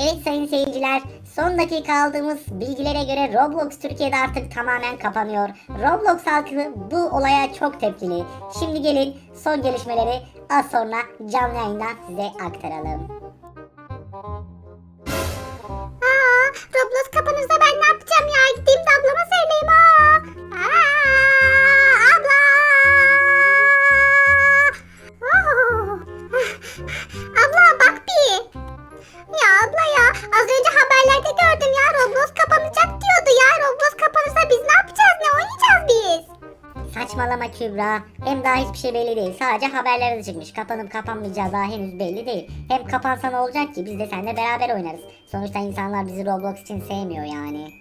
Evet sayın seyirciler, son dakika aldığımız bilgilere göre Roblox Türkiye'de artık tamamen kapanıyor. Roblox halkı bu olaya çok tepkili. Şimdi gelin son gelişmeleri az sonra canlı yayından size aktaralım. Saçmalama Kübra. Hem daha hiçbir şey belli değil. Sadece haberlerde çıkmış. Kapanıp kapanmayacağı daha henüz belli değil. Hem kapansa ne olacak ki? Biz de seninle beraber oynarız. Sonuçta insanlar bizi Roblox için sevmiyor yani.